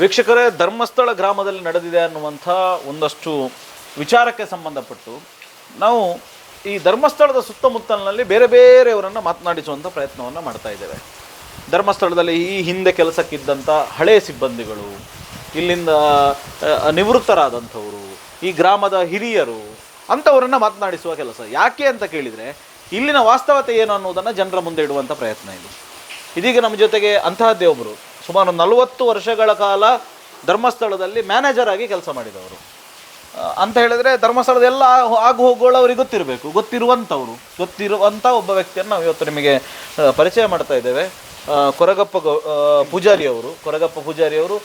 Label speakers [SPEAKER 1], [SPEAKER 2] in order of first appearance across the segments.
[SPEAKER 1] ವೀಕ್ಷಕರೇ, ಧರ್ಮಸ್ಥಳ ಗ್ರಾಮದಲ್ಲಿ ನಡೆದಿದೆ ಅನ್ನುವಂಥ ಒಂದಷ್ಟು ವಿಚಾರಕ್ಕೆ ಸಂಬಂಧಪಟ್ಟು ನಾವು ಈ ಧರ್ಮಸ್ಥಳದ ಸುತ್ತಮುತ್ತಲಿನಲ್ಲಿ ಬೇರೆ ಬೇರೆಯವರನ್ನು ಮಾತನಾಡಿಸುವಂಥ ಪ್ರಯತ್ನವನ್ನು ಮಾಡ್ತಾ ಇದ್ದೇವೆ. ಧರ್ಮಸ್ಥಳದಲ್ಲಿ ಈ ಹಿಂದೆ ಕೆಲಸಕ್ಕಿದ್ದಂಥ ಹಳೆಯ ಸಿಬ್ಬಂದಿಗಳು, ಇಲ್ಲಿಂದ ನಿವೃತ್ತರಾದಂಥವರು, ಈ ಗ್ರಾಮದ ಹಿರಿಯರು, ಅಂಥವರನ್ನು ಮಾತನಾಡಿಸುವ ಕೆಲಸ. ಯಾಕೆ ಅಂತ ಕೇಳಿದರೆ, ಇಲ್ಲಿನ ವಾಸ್ತವತೆ ಏನು ಅನ್ನೋದನ್ನು ಜನರ ಮುಂದೆ ಇಡುವಂಥ ಪ್ರಯತ್ನ ಇದು. ಇದೀಗ ನಮ್ಮ ಜೊತೆಗೆ ಅಂತಹದ್ದೇ ಒಬ್ಬರು ಸುಮಾರು ನಲವತ್ತು ವರ್ಷಗಳ ಕಾಲ ಧರ್ಮಸ್ಥಳದಲ್ಲಿ ಮ್ಯಾನೇಜರ್ ಆಗಿ ಕೆಲಸ ಮಾಡಿದವರು. ಅಂತ ಹೇಳಿದ್ರೆ ಧರ್ಮಸ್ಥಳದ ಎಲ್ಲ ಆಗು- ಹೋಗುಗಳು ಅವರಿಗೆ ಗೊತ್ತಿರಬೇಕು. ಗೊತ್ತಿರುವಂಥವ್ರು, ಗೊತ್ತಿರುವಂಥ ಒಬ್ಬ ವ್ಯಕ್ತಿಯನ್ನು ನಾವು ಇವತ್ತು ನಿಮಗೆ ಪರಿಚಯ ಮಾಡ್ತಾ ಇದ್ದೇವೆ. ಕೊರಗಪ್ಪ ಪೂಜಾರಿ ಅವರು ಕೊರಗಪ್ಪ ಪೂಜಾರಿ ಅವರು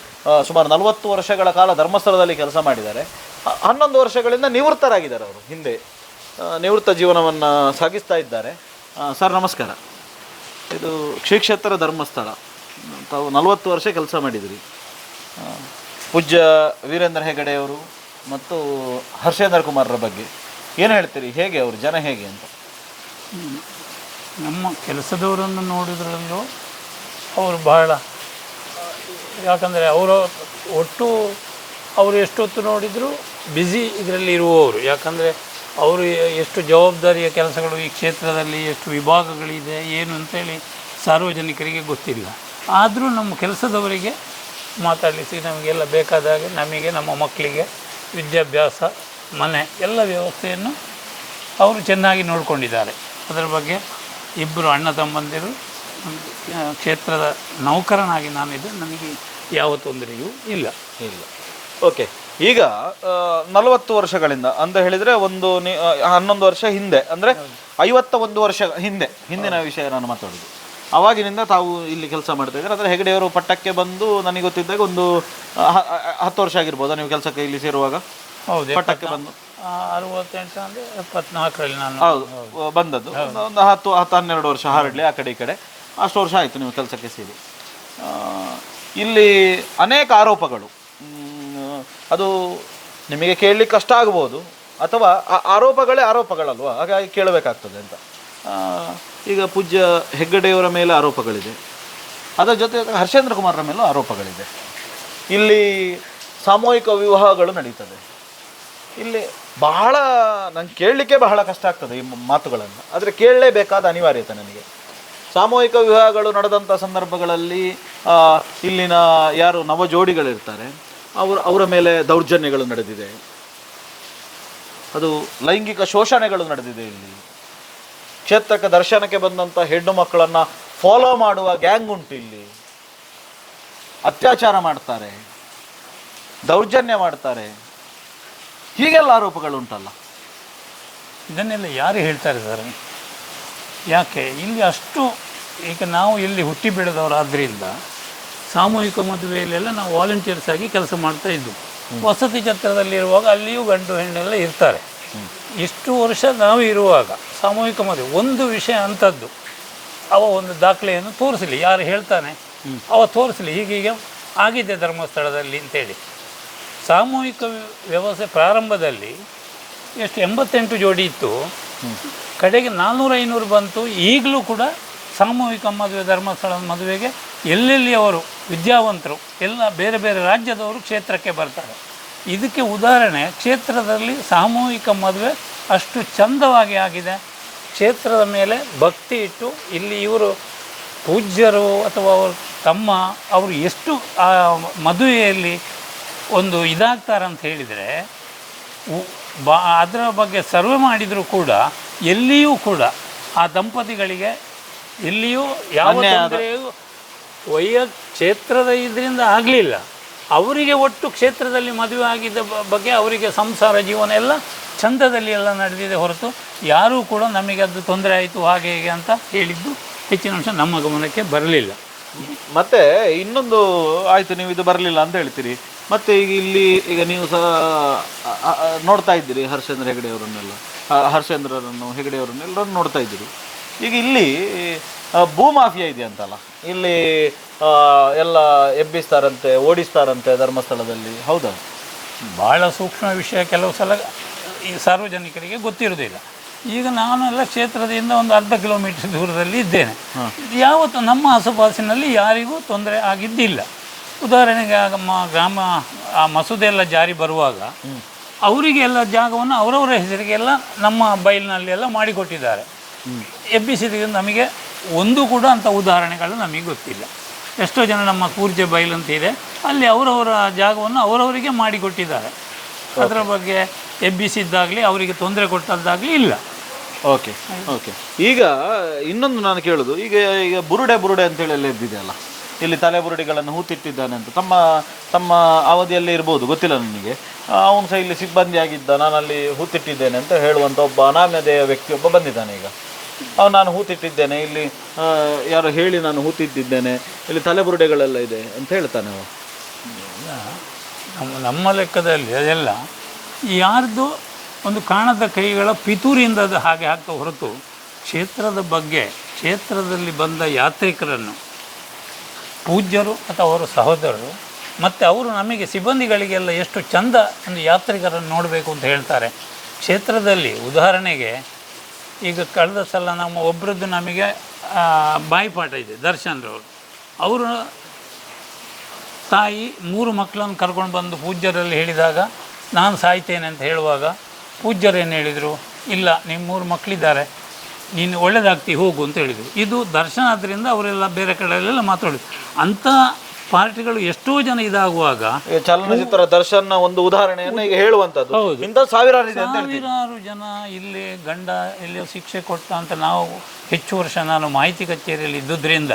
[SPEAKER 1] ಸುಮಾರು ನಲವತ್ತು ವರ್ಷಗಳ ಕಾಲ ಧರ್ಮಸ್ಥಳದಲ್ಲಿ ಕೆಲಸ ಮಾಡಿದ್ದಾರೆ. ಹನ್ನೊಂದು ವರ್ಷಗಳಿಂದ ನಿವೃತ್ತರಾಗಿದ್ದಾರೆ ಅವರು. ಹಿಂದೆ ನಿವೃತ್ತ ಜೀವನವನ್ನು ಸಾಗಿಸ್ತಾ ಇದ್ದಾರೆ. ಸರ್, ನಮಸ್ಕಾರ. ಇದು ಶ್ರೀ ಕ್ಷೇತ್ರ ಧರ್ಮಸ್ಥಳ. ತಾವು ನಲವತ್ತು ವರ್ಷ ಕೆಲಸ ಮಾಡಿದಿರಿ. ಪೂಜ್ಯ ವೀರೇಂದ್ರ ಹೆಗಡೆಯವರು ಮತ್ತು ಹರ್ಷೇಂದ್ರ ಕುಮಾರರ ಬಗ್ಗೆ ಏನು ಹೇಳ್ತೀರಿ? ಹೇಗೆ ಅವರು? ಜನ ಹೇಗೆ ಅಂತ?
[SPEAKER 2] ನಮ್ಮ ಕೆಲಸದವರನ್ನು ನೋಡಿದ್ರಲ್ಲೂ ಅವರು ಬಹಳ, ಯಾಕಂದರೆ ಅವರು ಒಟ್ಟು ಅವರು ಎಷ್ಟೊತ್ತು ನೋಡಿದರೂ ಬ್ಯುಸಿ ಇದರಲ್ಲಿ ಇರುವವರು. ಯಾಕಂದರೆ ಅವರು ಎಷ್ಟು ಜವಾಬ್ದಾರಿಯ ಕೆಲಸಗಳು ಈ ಕ್ಷೇತ್ರದಲ್ಲಿ, ಎಷ್ಟು ವಿಭಾಗಗಳಿದೆ, ಏನು ಅಂತೇಳಿ ಸಾರ್ವಜನಿಕರಿಗೆ ಗೊತ್ತಿಲ್ಲ. ಆದರೂ ನಮ್ಮ ಕೆಲಸದವರಿಗೆ ಮಾತಾಡಲಿಸಿ ನಮಗೆಲ್ಲ ಬೇಕಾದ ಹಾಗೆ ನಮಗೆ ನಮ್ಮ ಮಕ್ಕಳಿಗೆ ವಿದ್ಯಾಭ್ಯಾಸ ಮನೆ ಎಲ್ಲ ವ್ಯವಸ್ಥೆಯನ್ನು ಅವರು ಚೆನ್ನಾಗಿ ನೋಡಿಕೊಂಡಿದ್ದಾರೆ. ಅದರ ಬಗ್ಗೆ ಇಬ್ಬರು ಅಣ್ಣ ತಮ್ಮಂದಿರು ಕ್ಷೇತ್ರದ ನೌಕರನಾಗಿ ನಾನಿದ್ದು. ನನಗೆ ಯಾವ ತೊಂದರೆಯೂ ಇಲ್ಲ.
[SPEAKER 1] ಇಲ್ಲ. ಓಕೆ. ಈಗ ನಲವತ್ತು ವರ್ಷಗಳಿಂದ ಅಂತ ಹೇಳಿದರೆ ಒಂದು ನಿ- ಹನ್ನೊಂದು ವರ್ಷ ಹಿಂದೆ. ಅಂದರೆ ಐವತ್ತ ಒಂದು ವರ್ಷ ಹಿಂದೆ ಹಿಂದಿನ ವಿಷಯ ನಾನು ಮಾತಾಡೋದು. ಅವಾಗಿನಿಂದ ತಾವು ಇಲ್ಲಿ ಕೆಲಸ ಮಾಡ್ತಾ ಇದ್ದಾರೆ. ಅಂದರೆ ಹೆಗಡೆಯವರು ಪಟ್ಟಕ್ಕೆ ಬಂದು ನನಗೆ ಗೊತ್ತಿದ್ದಾಗ ಒಂದು ಹ- ಹ- ಹತ್ತು ವರ್ಷ ಆಗಿರ್ಬೋದಾ ನೀವು ಕೆಲಸಕ್ಕೆ ಇಲ್ಲಿ ಸೇರುವಾಗ.
[SPEAKER 2] ಹೌದು
[SPEAKER 1] ಪಟ್ಟಕ್ಕೆ ಬಂದು.
[SPEAKER 2] ಆ, ಅರವತ್ತೆಂಟು ಅಂದರೆ ಎಪ್ಪತ್ನಾಲ್ಕರಲ್ಲಿ ನಾನು
[SPEAKER 1] ಹೌದು ಬಂದದ್ದು. ಒಂದು- ಒಂದು ಹತ್ತು ಹತ್ತು ಹನ್ನೆರಡು ವರ್ಷ ಹರಡಲಿ ಆ ಕಡೆ ಈ ಕಡೆ. ಅಷ್ಟು ವರ್ಷ ಆಯಿತು ನೀವು ಕೆಲಸಕ್ಕೆ ಸೇರಿ. ಆ, ಇಲ್ಲಿ ಅನೇಕ ಆರೋಪಗಳು. ಮ್, ಅದು ನಿಮಗೆ ಕೇಳಲಿಕ್ಕೆ ಕಷ್ಟ ಆಗ್ಬೋದು ಅಥವಾ ಆ ಆರೋಪಗಳೇ ಆರೋಪಗಳಲ್ವಾ? ಹಾಗಾಗಿ ಕೇಳಬೇಕಾಗ್ತದೆ ಅಂತ. ಆ, ಈಗ ಪೂಜ್ಯ ಹೆಗ್ಗಡೆಯವರ ಮೇಲೆ ಆರೋಪಗಳಿದೆ. ಅದರ ಜೊತೆ ಹರ್ಷೇಂದ್ರ ಕುಮಾರರ ಮೇಲೂ ಆರೋಪಗಳಿದೆ. ಇಲ್ಲಿ ಸಾಮೂಹಿಕ ವಿವಾಹಗಳು ನಡೀತದೆ. ಇಲ್ಲಿ ಬಹಳ ನಂಗೆ ಕೇಳಲಿಕ್ಕೆ ಬಹಳ ಕಷ್ಟ ಆಗ್ತದೆ ಈ ಮಾತುಗಳನ್ನು. ಆದರೆ ಕೇಳಲೇಬೇಕಾದ ಅನಿವಾರ್ಯತೆ ನನಗೆ. ಸಾಮೂಹಿಕ ವಿವಾಹಗಳು ನಡೆದಂಥ ಸಂದರ್ಭಗಳಲ್ಲಿ ಇಲ್ಲಿನ ಯಾರು ನವ ಜೋಡಿಗಳಿರ್ತಾರೆ ಅವರು, ಅವರ ಮೇಲೆ ದೌರ್ಜನ್ಯಗಳು ನಡೆದಿದೆ. ಅದು ಲೈಂಗಿಕ ಶೋಷಣೆಗಳು ನಡೆದಿದೆ ಇಲ್ಲಿ. ಕ್ಷೇತ್ರಕ್ಕೆ ದರ್ಶನಕ್ಕೆ ಬಂದಂಥ ಹೆಣ್ಣು ಮಕ್ಕಳನ್ನು ಫಾಲೋ ಮಾಡುವ ಗ್ಯಾಂಗ್ ಉಂಟು ಇಲ್ಲಿ. ಅತ್ಯಾಚಾರ ಮಾಡ್ತಾರೆ ದೌರ್ಜನ್ಯ ಮಾಡ್ತಾರೆ. ಹೀಗೆಲ್ಲ ಆರೋಪಗಳು ಉಂಟಲ್ಲ.
[SPEAKER 2] ಇದನ್ನೆಲ್ಲ ಯಾರು ಹೇಳ್ತಾರೆ ಸರ್? ಯಾಕೆ? ಇಲ್ಲಿ ಅಷ್ಟು ಈಗ ನಾವು ಇಲ್ಲಿ ಹುಟ್ಟಿ ಬೆಳೆದವರಾದ್ರಿಂದ ಸಾಮೂಹಿಕ ಮದುವೆಯಲ್ಲೆಲ್ಲ ನಾವು ವಾಲಂಟಿಯರ್ಸ್ ಆಗಿ ಕೆಲಸ ಮಾಡ್ತಾ ಇದ್ವು ವಸತಿ ಛತ್ರದಲ್ಲಿರುವಾಗ ಅಲ್ಲಿಯೂ ಗಂಡು ಹೆಣ್ಣೆಲ್ಲ ಇರ್ತಾರೆ. ಇಷ್ಟು ವರ್ಷ ನಾವು ಇರುವಾಗ ಸಾಮೂಹಿಕ ಮದುವೆ ಒಂದು ವಿಷಯ ಅಂಥದ್ದು ಅವ ಒಂದು ದಾಖಲೆಯನ್ನು ತೋರಿಸಲಿ ಯಾರು ಹೇಳ್ತಾನೆ ಅವ ತೋರಿಸಲಿ ಹೀಗೀಗೆ ಆಗಿದೆ ಧರ್ಮಸ್ಥಳದಲ್ಲಿ ಅಂತೇಳಿ. ಸಾಮೂಹಿಕ ವ್ಯವಸ್ಥೆ ಪ್ರಾರಂಭದಲ್ಲಿ ಎಷ್ಟು ಎಂಬತ್ತೆಂಟು ಜೋಡಿ ಇತ್ತು. ಕಡೆಗೆ ನಾನ್ನೂರು ಐನೂರು ಬಂತು ಈಗಲೂ ಕೂಡ ಸಾಮೂಹಿಕ ಮದುವೆ ಧರ್ಮಸ್ಥಳದ ಮದುವೆಗೆ ಎಲ್ಲೆಲ್ಲಿ ಅವರು ವಿದ್ಯಾವಂತರು ಎಲ್ಲ ಬೇರೆ ಬೇರೆ ರಾಜ್ಯದವರು ಕ್ಷೇತ್ರಕ್ಕೆ ಬರ್ತಾರೆ. ಇದಕ್ಕೆ ಉದಾಹರಣೆ ಕ್ಷೇತ್ರದಲ್ಲಿ ಸಾಮೂಹಿಕ ಮದುವೆ ಅಷ್ಟು ಚಂದವಾಗಿ ಆಗಿದೆ. ಕ್ಷೇತ್ರದ ಮೇಲೆ ಭಕ್ತಿ ಇಟ್ಟು ಇಲ್ಲಿ ಇವರು ಪೂಜ್ಯರು ಅಥವಾ ಅವರು ತಮ್ಮ ಅವರು ಎಷ್ಟು ಆ ಮದುವೆಯಲ್ಲಿ ಒಂದು ಇದಾಗ್ತಾರಂತ ಹೇಳಿದರೆ ಉ- ಬಾ ಅದರ ಬಗ್ಗೆ ಸರ್ವೆ ಮಾಡಿದರೂ ಕೂಡ ಎಲ್ಲಿಯೂ ಕೂಡ ಆ ದಂಪತಿಗಳಿಗೆ ಎಲ್ಲಿಯೂ ಯಾವ ತೊಂದರೆಯೂ ವೈಯ ಕ್ಷೇತ್ರದ ಇದರಿಂದ ಆಗಲಿಲ್ಲ. ಅವರಿಗೆ ಒಟ್ಟು ಕ್ಷೇತ್ರದಲ್ಲಿ ಮದುವೆ ಆಗಿದ್ದ ಬಗ್ಗೆ ಅವರಿಗೆ ಸಂಸಾರ ಜೀವನ ಎಲ್ಲ ಚಂದದಲ್ಲಿ ಎಲ್ಲ ನಡೆದಿದೆ ಹೊರತು ಯಾರೂ ಕೂಡ ನಮಗೆ ಅದು ತೊಂದರೆ ಆಯಿತು ಹಾಗೆ ಹೀಗೆ ಅಂತ ಹೇಳಿದ್ದು ಹೆಚ್ಚಿನ ಅಂಶ ನಮ್ಮ ಗಮನಕ್ಕೆ ಬರಲಿಲ್ಲ.
[SPEAKER 1] ಮತ್ತೆ ಇನ್ನೊಂದು ಆಯಿತು ನೀವು ಇದು ಬರಲಿಲ್ಲ ಅಂತ ಹೇಳ್ತೀರಿ. ಮತ್ತೆ ಈಗ ಇಲ್ಲಿ ಈಗ ನೀವು ಸಹ ನೋಡ್ತಾ ಇದ್ದೀರಿ ಹರ್ಷೇಂದ್ರ ಹೆಗಡೆಯವರನ್ನೆಲ್ಲ ಆ, ಹರ್ಷೇಂದ್ರರನ್ನು ಹೆಗಡೆಯವರನ್ನೆಲ್ಲರನ್ನು ನೋಡ್ತಾ ಇದ್ದೀರಿ. ಈಗ ಇಲ್ಲಿ ಆ, ಭೂ ಮಾಫಿಯಾ ಇದೆ ಅಂತಲ್ಲ ಇಲ್ಲಿ ಎಲ್ಲ ಎಬ್ಬಿಸ್ತಾರಂತೆ ಓಡಿಸ್ತಾರಂತೆ ಧರ್ಮಸ್ಥಳದಲ್ಲಿ. ಹೌದಾ?
[SPEAKER 2] ಭಾಳ ಸೂಕ್ಷ್ಮ ವಿಷಯ ಕೆಲವು ಸಲ ಈ ಸಾರ್ವಜನಿಕರಿಗೆ ಗೊತ್ತಿರೋದಿಲ್ಲ ಈಗ ನಾನೆಲ್ಲ ಕ್ಷೇತ್ರದಿಂದ ಒಂದು ಅರ್ಧ ಕಿಲೋಮೀಟರ್ ದೂರದಲ್ಲಿ ಇದ್ದೇನೆ. ಯಾವತ್ತು ನಮ್ಮ ಆಸುಪಾಸಿನಲ್ಲಿ ಯಾರಿಗೂ ತೊಂದರೆ ಆಗಿದ್ದಿಲ್ಲ. ಉದಾಹರಣೆಗೆ ಆಗ ಮ- ಗ್ರಾಮ ಆ ಮಸೂದೆ ಎಲ್ಲ ಜಾರಿ ಬರುವಾಗ ಅವರಿಗೆಲ್ಲ ಜಾಗವನ್ನು ಅವರವರ ಹೆಸರಿಗೆಲ್ಲ ನಮ್ಮ ಬೈಲಿನಲ್ಲಿ ಎಲ್ಲ ಮಾಡಿಕೊಟ್ಟಿದ್ದಾರೆ. ಎಬ್ಬಿಸಿದ ನಮಗೆ ಒಂದು ಕೂಡ ಅಂಥ ಉದಾಹರಣೆಗಳು ನಮಗೆ ಗೊತ್ತಿಲ್ಲ. ಎಷ್ಟೋ ಜನ ನಮ್ಮ ಕೂರ್ಜೆ ಬಯಲು ಅಂತ ಇದೆ. ಅಲ್ಲಿ ಅವರವರ ಜಾಗವನ್ನು ಅವರವರಿಗೆ ಮಾಡಿಕೊಟ್ಟಿದ್ದಾರೆ. ಅದರ ಬಗ್ಗೆ ಎಬ್ಬಿಸಿದ್ದಾಗಲಿ ಅವರಿಗೆ ತೊಂದರೆ ಕೊಟ್ಟದ್ದಾಗಲಿ ಇಲ್ಲ.
[SPEAKER 1] ಓಕೆ ಓಕೆ ಈಗ ಇನ್ನೊಂದು ನಾನು ಕೇಳೋದು. ಈಗ ಈಗ ಬುರುಡೆ ಬುರುಡೆ ಅಂತೇಳಿ ಎಲ್ಲ ಇದ್ದಿದೆಯಲ್ಲ ಇಲ್ಲಿ ತಲೆ ಬುರುಡೆಗಳನ್ನು ಹೂತಿಟ್ಟಿದ್ದಾನೆ ಅಂತ. ತಮ್ಮ ತಮ್ಮ ಅವಧಿಯಲ್ಲಿ ಇರ್ಬೋದು ಗೊತ್ತಿಲ್ಲ ನನಗೆ ಅವನು ಸಹ ಇಲ್ಲಿ ಸಿಬ್ಬಂದಿ ಆಗಿದ್ದ ನಾನು ಅಲ್ಲಿ ಹೂತಿಟ್ಟಿದ್ದೇನೆ ಅಂತ ಹೇಳುವಂಥ ಒಬ್ಬ ಅನಾಮ್ಯತೆಯ ವ್ಯಕ್ತಿಯೊಬ್ಬ ಬಂದಿದ್ದಾನೆ ಈಗ. ನಾನು ಹೂತಿಟ್ಟಿದ್ದೇನೆ. ಇಲ್ಲಿ ಯಾರೋ ಹೇಳಿ ನಾನು ಹೂತಿಟ್ಟಿದ್ದೇನೆ. ಇಲ್ಲಿ ತಲೆಬುರುಡೆಗಳೆಲ್ಲ ಇದೆ ಅಂತ ಹೇಳ್ತಾನೆ ಅವ.
[SPEAKER 2] ನಮ್ಮ ನಮ್ಮ ಲೆಕ್ಕದಲ್ಲಿ ಅದೆಲ್ಲ ಯಾರ್ದು ಒಂದು ಕಾಣದ ಕೈಗಳ ಪಿತೂರಿಯಿಂದ ಅದು ಹಾಗೆ ಹಾಕ್ತಾ ಹೊರತು ಕ್ಷೇತ್ರದ ಬಗ್ಗೆ, ಕ್ಷೇತ್ರದಲ್ಲಿ ಬಂದ ಯಾತ್ರಿಕರನ್ನು ಪೂಜ್ಯರು ಅಥವಾ ಅವರ ಸಹೋದರರು ಮತ್ತು ಅವರು ನಮಗೆ ಸಿಬ್ಬಂದಿಗಳಿಗೆಲ್ಲ ಎಷ್ಟು ಚಂದ ಒಂದು ಯಾತ್ರಿಕರನ್ನು ನೋಡಬೇಕು ಅಂತ ಹೇಳ್ತಾರೆ. ಕ್ಷೇತ್ರದಲ್ಲಿ ಉದಾಹರಣೆಗೆ ಈಗ ಕಳೆದ ಸಲ ನಮ್ಮ ಒಬ್ಬರದ್ದು ನಮಗೆ ಬಾಯಿಪಾಠ ಇದೆ ದರ್ಶನ್ರವರು ಅವರು ತಾಯಿ ಮೂರು ಮಕ್ಕಳನ್ನು ಕರ್ಕೊಂಡು ಬಂದು ಪೂಜ್ಯರಲ್ಲಿ ಹೇಳಿದಾಗ, ನಾನು ಸಾಯ್ತೇನೆ ಅಂತ ಹೇಳುವಾಗ ಪೂಜ್ಯರೇನು ಹೇಳಿದರು? ಇಲ್ಲ ನಿಮ್ಮ ಮೂರು ಮಕ್ಕಳಿದ್ದಾರೆ, ನೀನು ಒಳ್ಳೇದಾಗ್ತಿ, ಹೋಗು ಅಂತ ಹೇಳಿದರು. ಇದು ದರ್ಶನ ಆದ್ದರಿಂದ ಅವರೆಲ್ಲ ಬೇರೆ ಕಡೆಯಲ್ಲೆಲ್ಲ ಮಾತಾಡಿದ್ರು. ಅಂಥ ಪಾರ್ಟಿಗಳು ಎಷ್ಟೋ ಜನ ಇದಾಗುವಾಗ
[SPEAKER 1] ಚಲನಚಿತ್ರ ದರ್ಶನ ಒಂದು ಉದಾಹರಣೆಯನ್ನು ಈಗ ಹೇಳುವಂತದ್ದು
[SPEAKER 2] ಹೌದು.
[SPEAKER 1] ಇಂಥ ಸಾವಿರಾರು ಇದೆ ಅಂತ
[SPEAKER 2] ಸಾವಿರಾರು ಜನ ಇಲ್ಲಿ ಗಂಡ ಇಲ್ಲಿ ಶಿಕ್ಷೆ ಕೊಟ್ಟ ಅಂತ ನಾವು ಹೆಚ್ಚು ವರ್ಷ ನಾನು ಮಾಹಿತಿ ಕಚೇರಿಯಲ್ಲಿ ಇದ್ದುದರಿಂದ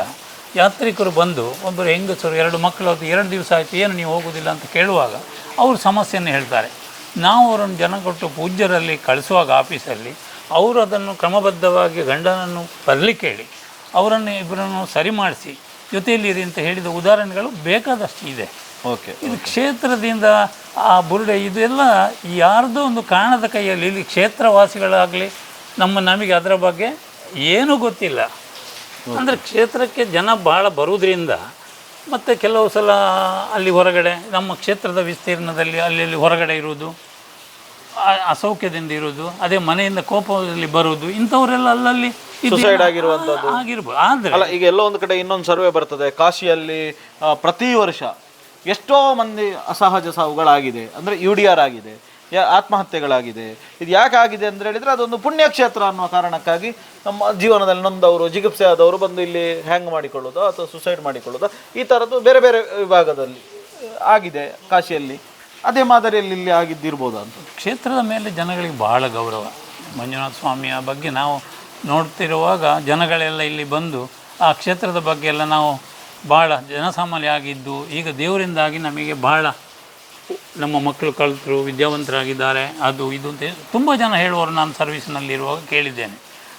[SPEAKER 2] ಯಾತ್ರಿಕರು ಬಂದು ಒಬ್ಬರು ಹೆಂಗಸರು ಎರಡು ಮಕ್ಕಳು ಅದು ಎರಡು ದಿವಸ ಆಯಿತು ಏನು ನೀವು ಹೋಗೋದಿಲ್ಲ ಅಂತ ಕೇಳುವಾಗ ಅವರು ಸಮಸ್ಯೆಯನ್ನು ಹೇಳ್ತಾರೆ. ನಾವು ಅವರನ್ನು ಜನ ಕೊಟ್ಟು ಪೂಜ್ಯರಲ್ಲಿ ಕಳಿಸುವಾಗ ಆಫೀಸಲ್ಲಿ ಅವರು ಅದನ್ನು ಕ್ರಮಬದ್ಧವಾಗಿ ಗಂಡನನ್ನು ಬರಲಿಕ್ಕೆ ಹೇಳಿ ಅವರನ್ನು ಇಬ್ಬರನ್ನು ಸರಿ ಮಾಡಿಸಿ ಜೊತೆಯಲ್ಲಿರಿ ಅಂತ ಹೇಳಿದ ಉದಾಹರಣೆಗಳು ಬೇಕಾದಷ್ಟು ಇದೆ.
[SPEAKER 1] ಓಕೆ
[SPEAKER 2] ಇದು ಕ್ಷೇತ್ರದಿಂದ ಆ ಬುರುಡೆ ಇದೆಲ್ಲ ಯಾರ್ದೋ ಒಂದು ಕಾಣದ ಕೈಯಲ್ಲಿ ಇಲ್ಲಿ ಕ್ಷೇತ್ರವಾಸಿಗಳಾಗಲಿ ನಮ್ಮ ನಮಗೆ ಅದರ ಬಗ್ಗೆ ಏನೂ ಗೊತ್ತಿಲ್ಲ. ಅಂದರೆ ಕ್ಷೇತ್ರಕ್ಕೆ ಜನ ಭಾಳ ಬರುವುದರಿಂದ ಮತ್ತು ಕೆಲವು ಸಲ ಅಲ್ಲಿ ಹೊರಗಡೆ ನಮ್ಮ ಕ್ಷೇತ್ರದ ವಿಸ್ತೀರ್ಣದಲ್ಲಿ ಅಲ್ಲಿ ಹೊರಗಡೆ ಇರುವುದು ಅಸೌಖ್ಯದಿಂದ ಇರುವುದು ಅದೇ ಮನೆಯಿಂದ ಕೋಪದಲ್ಲಿ ಬರುವುದು ಇಂಥವರೆಲ್ಲ ಅಲ್ಲಲ್ಲಿ ಇದು- ಆಗಿರುವಂತದ್ದು ಆಗಿರ್ಬೋದು. ಆದರೆ
[SPEAKER 1] ಅಲ್ಲ ಈಗ ಎಲ್ಲೋ ಒಂದು ಕಡೆ ಇನ್ನೊಂದು ಸರ್ವೆ ಬರ್ತದೆ. ಕಾಶಿಯಲ್ಲಿ ಆ, ಪ್ರತಿ ವರ್ಷ ಎಷ್ಟೋ ಮಂದಿ ಅಸಹಜ ಸಾವುಗಳಾಗಿದೆ. ಅಂದ್ರೆ ಯು ಡಿ ಆರ್ ಆಗಿದೆ. ಯಾ ಆತ್ಮಹತ್ಯೆಗಳಾಗಿದೆ. ಇದು ಯಾಕೆ ಆಗಿದೆ ಅಂತ ಹೇಳಿದ್ರೆ ಅದೊಂದು ಪುಣ್ಯಕ್ಷೇತ್ರ ಅನ್ನುವ ಕಾರಣಕ್ಕಾಗಿ ನಮ್ಮ ಜೀವನದಲ್ಲಿ ನೊಂದವರು ಜಿಗುಪ್ಸೆ ಆದವರು ಬಂದು ಇಲ್ಲಿ ಹ್ಯಾಂಗ್ ಮಾಡಿಕೊಳ್ಳೋದು ಅಥವಾ ಸುಸೈಡ್ ಮಾಡಿಕೊಳ್ಳೋದು. ಈ ಥರದ್ದು ಬೇರೆ ಬೇರೆ ವಿಭಾಗದಲ್ಲಿ ಆ, ಆಗಿದೆ ಕಾಶಿಯಲ್ಲಿ. ಅದೇ ಮಾದರಿಯಲ್ಲಿ ಇಲ್ಲಿ ಆಗಿದ್ದಿರ್ಬೋದಾ ಅಂತ
[SPEAKER 2] ಕ್ಷೇತ್ರದ ಮೇಲೆ ಜನಗಳಿಗೆ ಬಹಳ ಗೌರವ. ಮಂಜುನಾಥ ಸ್ವಾಮಿಯ ಬಗ್ಗೆ ನಾವು ನೋಡ್ತಿರುವಾಗ ಜನಗಳೆಲ್ಲ ಇಲ್ಲಿ ಬಂದು ಆ ಕ್ಷೇತ್ರದ ಬಗ್ಗೆ ಎಲ್ಲ ನಾವು ಭಾಳ ಜನಸಾಮಾನ್ಯ ಆಗಿದ್ದು ಈಗ ದೇವರಿಂದಾಗಿ ನಮಗೆ ಭಾಳ ನಮ್ಮ ಮಕ್ಕಳು ಕಲಿತರು, ವಿದ್ಯಾವಂತರಾಗಿದ್ದಾರೆ. ಅದು, ಇದು ಅಂತ ತುಂಬ ಜನ ಹೇಳುವರು ನಾನು ಸರ್ವಿಸ್ನಲ್ಲಿರುವಾಗ ಕೇಳಿದ್ದೇನೆ.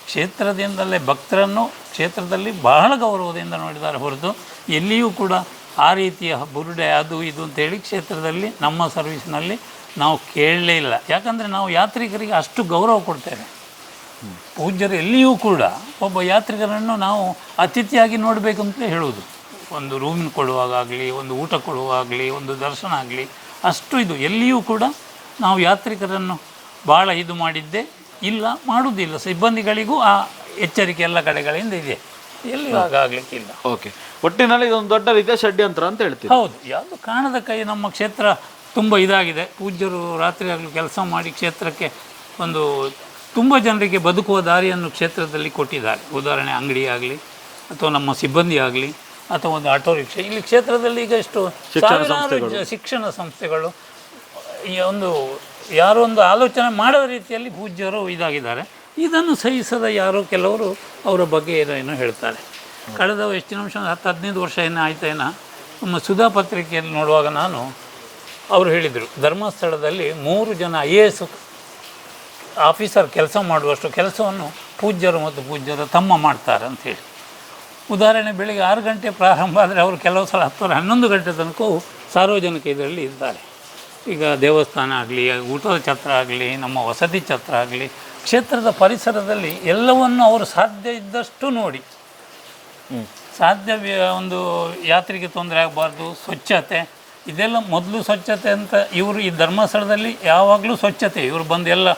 [SPEAKER 2] ಕ್ಷೇತ್ರದಿಂದಲೇ ಭಕ್ತರನ್ನು ಕ್ಷೇತ್ರದಲ್ಲಿ ಬಹಳ ಗೌರವದಿಂದ ನೋಡಿದ್ದಾರೆ ಹೊರತು ಎಲ್ಲಿಯೂ ಕೂಡ ಆ ರೀತಿಯ ಬುರುಡೆ, ಅದು, ಇದು ಅಂತೇಳಿ ಕ್ಷೇತ್ರದಲ್ಲಿ ನಮ್ಮ ಸರ್ವಿಸ್ನಲ್ಲಿ ನಾವು ಕೇಳಲೇ ಇಲ್ಲ. ಯಾಕಂದರೆ ನಾವು ಯಾತ್ರಿಕರಿಗೆ ಅಷ್ಟು ಗೌರವ ಕೊಡ್ತೇವೆ. ಪೂಜ್ಯರು ಎಲ್ಲಿಯೂ ಕೂಡ ಒಬ್ಬ ಯಾತ್ರಿಕರನ್ನು ನಾವು ಅತಿಥಿಯಾಗಿ ನೋಡಬೇಕು ಅಂತ ಹೇಳುವುದು. ಒಂದು ರೂಮ್ ಕೊಡುವಾಗಲಿ ಒಂದು ಊಟ ಕೊಡುವಾಗಲಿ ಒಂದು ದರ್ಶನ ಆಗಲಿ ಅಷ್ಟು ಇದು. ಎಲ್ಲಿಯೂ ಕೂಡ ನಾವು ಯಾತ್ರಿಕರನ್ನು ಭಾಳ ಇದು ಮಾಡಿದ್ದೆ ಇಲ್ಲ ಮಾಡುವುದಿಲ್ಲ. ಸಿಬ್ಬಂದಿಗಳಿಗೂ ಆ ಎಚ್ಚರಿಕೆ ಎಲ್ಲ ಕಡೆಗಳಿಂದ ಇದೆ. ಎಲ್ಲಿಯೂ ಹಾಗಾಗಲಿಕ್ಕಿಲ್ಲ
[SPEAKER 1] ಓಕೆ. ಒಟ್ಟಿನಲ್ಲಿ ಇದೊಂದು ದೊಡ್ಡ ರೀತಿಯ ಷಡ್ಯಂತ್ರ ಅಂತ ಹೇಳ್ತೀವಿ
[SPEAKER 2] ಹೌದು. ಯಾವುದು ಕಾಣದ ಕೈ ನಮ್ಮ ಕ್ಷೇತ್ರ ತುಂಬ ಇದಾಗಿದೆ. ಪೂಜ್ಯರು ರಾತ್ರಿ ಆಗಲಿ ಕೆಲಸ ಮಾಡಿ ಕ್ಷೇತ್ರಕ್ಕೆ ಒಂದು ತುಂಬ ಜನರಿಗೆ ಬದುಕುವ ದಾರಿಯನ್ನು ಕ್ಷೇತ್ರದಲ್ಲಿ ಕೊಟ್ಟಿದ್ದಾರೆ. ಉದಾಹರಣೆ ಅಂಗಡಿ ಆಗಲಿ ಅಥವಾ ನಮ್ಮ ಸಿಬ್ಬಂದಿ ಆಗಲಿ ಅಥವಾ ಒಂದು ಆಟೋ ರಿಕ್ಷಾ. ಇಲ್ಲಿ ಕ್ಷೇತ್ರದಲ್ಲಿ ಈಗ ಎಷ್ಟು ಸಾವಿರಾರು ಜ- ಶಿಕ್ಷಣ ಸಂಸ್ಥೆಗಳು. ಈ ಒಂದು ಯಾರೋ ಒಂದು ಆಲೋಚನೆ ಮಾಡೋ ರೀತಿಯಲ್ಲಿ ಪೂಜ್ಯರು ಇದಾಗಿದ್ದಾರೆ. ಇದನ್ನು ಸಹಿಸದ ಯಾರೋ ಕೆಲವರು ಅವರ ಬಗ್ಗೆ ಏನೋ ಏನೋ ಹೇಳ್ತಾರೆ. ಕಳೆದ ಎಷ್ಟು ನಿಮಿಷ ಒಂದು ಹತ್ತು ಹದಿನೈದು ವರ್ಷ ಏನೋ ಆಯ್ತೇನ ನಮ್ಮ ಸುಧಾ ಪತ್ರಿಕೆಯಲ್ಲಿ ನೋಡುವಾಗ ನಾನು ಅವರು ಹೇಳಿದರು ಧರ್ಮಸ್ಥಳದಲ್ಲಿ ಮೂರು ಜನ ಐ ಎ ಎಸ್ ಆಫೀಸರ್ ಕೆಲಸ ಮಾಡುವಷ್ಟು ಕೆಲಸವನ್ನು ಪೂಜ್ಯರು ಮತ್ತು ಪೂಜ್ಯರು ತಮ್ಮ ಮಾಡ್ತಾರೆ ಅಂಥೇಳಿ ಉದಾಹರಣೆ ಬೆಳಿಗ್ಗೆ ಆರು ಗಂಟೆ ಪ್ರಾರಂಭ ಆದರೆ ಅವರು ಕೆಲವು ಸಲ ಹತ್ತುವರೆ ಹನ್ನೊಂದು ಗಂಟೆ ತನಕವೂ ಸಾರ್ವಜನಿಕ ಇದರಲ್ಲಿ ಇದ್ದಾರೆ. ಈಗ ದೇವಸ್ಥಾನ ಆಗಲಿ ಊಟದ ಛತ್ರ ಆಗಲಿ ನಮ್ಮ ವಸತಿ ಛತ್ರ ಆಗಲಿ ಕ್ಷೇತ್ರದ ಪರಿಸರದಲ್ಲಿ ಎಲ್ಲವನ್ನು ಅವರು ಸಾಧ್ಯ ಇದ್ದಷ್ಟು ನೋಡಿ. ಸಾಧ್ಯ ಒಂದು ಯಾತ್ರೆಗೆ ತೊಂದರೆ ಆಗಬಾರ್ದು ಸ್ವಚ್ಛತೆ. ಇದೆಲ್ಲ ಮೊದಲು ಸ್ವಚ್ಛತೆ ಅಂತ ಇವರು ಈ ಧರ್ಮಸ್ಥಳದಲ್ಲಿ ಯಾವಾಗಲೂ ಸ್ವಚ್ಛತೆ. ಇವರು ಬಂದು ಎಲ್ಲ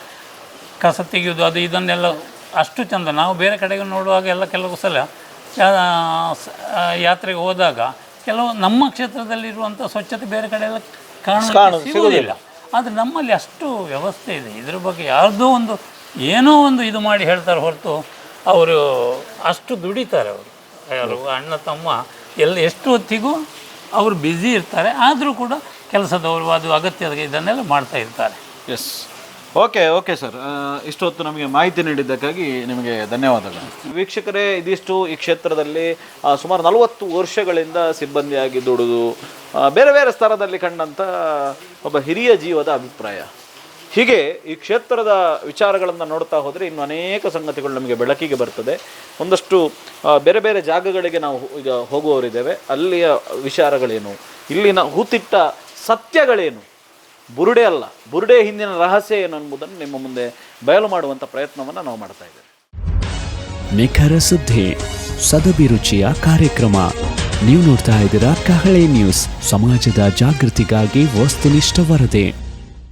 [SPEAKER 2] ಕಸ ತೆಗೆಯೋದು ಅದು ಇದನ್ನೆಲ್ಲ ಅಷ್ಟು ಚಂದ. ನಾವು ಬೇರೆ ಕಡೆಗೆ ನೋಡುವಾಗ ಎಲ್ಲ ಕೆಲವು ಸಲ ಯಾತ್ರೆಗೆ ಹೋದಾಗ ಕೆಲವು ನಮ್ಮ ಕ್ಷೇತ್ರದಲ್ಲಿರುವಂಥ ಸ್ವಚ್ಛತೆ ಬೇರೆ ಕಡೆ ಎಲ್ಲ
[SPEAKER 1] ಕಾಣು-
[SPEAKER 2] ಆದರೆ ನಮ್ಮಲ್ಲಿ ಅಷ್ಟು ವ್ಯವಸ್ಥೆ ಇದೆ. ಇದ್ರ ಬಗ್ಗೆ ಯಾರ್ದೋ ಒಂದು ಏನೋ ಒಂದು ಇದು ಮಾಡಿ ಹೇಳ್ತಾರೆ ಹೊರತು ಅವರು ಅಷ್ಟು ದುಡಿತಾರೆ ಅವರು. ಯಾರು ಅಣ್ಣ ತಮ್ಮ ಎಲ್ಲ ಎಷ್ಟು ಹೊತ್ತಿಗೂ ಅವರು ಬ್ಯುಸಿ ಇರ್ತಾರೆ. ಆದರೂ ಕೂಡ ಕೆಲಸದವರು ಅದು ಅಗತ್ಯದ ಇದನ್ನೆಲ್ಲ ಮಾಡ್ತಾ ಇರ್ತಾರೆ.
[SPEAKER 1] Yes okay okay sir. ಇಷ್ಟೊತ್ತು ನಮಗೆ ಮಾಹಿತಿ ನೀಡಿದ್ದಕ್ಕಾಗಿ ನಿಮಗೆ ಧನ್ಯವಾದಗಳು. ವೀಕ್ಷಕರೇ, ಇದಿಷ್ಟು ಈ ಕ್ಷೇತ್ರದಲ್ಲಿ ಸುಮಾರು ನಲವತ್ತು ವರ್ಷಗಳಿಂದ ಸಿಬ್ಬಂದಿಯಾಗಿ ದುಡಿದು ಬೇರೆ ಬೇರೆ ಸ್ಥಳದಲ್ಲಿ ಕಂಡಂಥ ಒಬ್ಬ ಹಿರಿಯ ಜೀವದ ಅಭಿಪ್ರಾಯ. ಹೀಗೆ ಈ ಕ್ಷೇತ್ರದ ವಿಚಾರಗಳನ್ನು ನೋಡ್ತಾ ಹೋದರೆ ಇನ್ನು ಅನೇಕ ಸಂಗತಿಗಳು ನಮಗೆ ಬೆಳಕಿಗೆ ಬರ್ತದೆ. ಒಂದಷ್ಟು ಬೇರೆ ಬೇರೆ ಜಾಗಗಳಿಗೆ ನಾವು ಈಗ ಹೋಗುವವರಿದ್ದೇವೆ. ಅಲ್ಲಿಯ ವಿಚಾರಗಳೇನು? ಇಲ್ಲಿನ ಹೂತಿಟ್ಟ ಸತ್ಯಗಳೇನು? ಬುರುಡೆ ಅಲ್ಲ, ಬುರುಡೆ ಹಿಂದಿನ ರಹಸ್ಯ ಏನು ಅನ್ನುವುದನ್ನು ನಿಮ್ಮ ಮುಂದೆ ಬಯಲು ಮಾಡುವಂಥ ಪ್ರಯತ್ನವನ್ನು ನಾವು ಮಾಡ್ತಾ ಇದ್ದೇವೆ.
[SPEAKER 3] ನಿಖರ ಸುದ್ದಿ ಸದಭಿರುಚಿಯ ಕಾರ್ಯಕ್ರಮ. ನೀವು ನೋಡ್ತಾ ಇದ್ದೀರಾ ಕಹಳೆ ನ್ಯೂಸ್, ಸಮಾಜದ ಜಾಗೃತಿಗಾಗಿ ವಸ್ತುನಿಷ್ಠ ವರದಿ.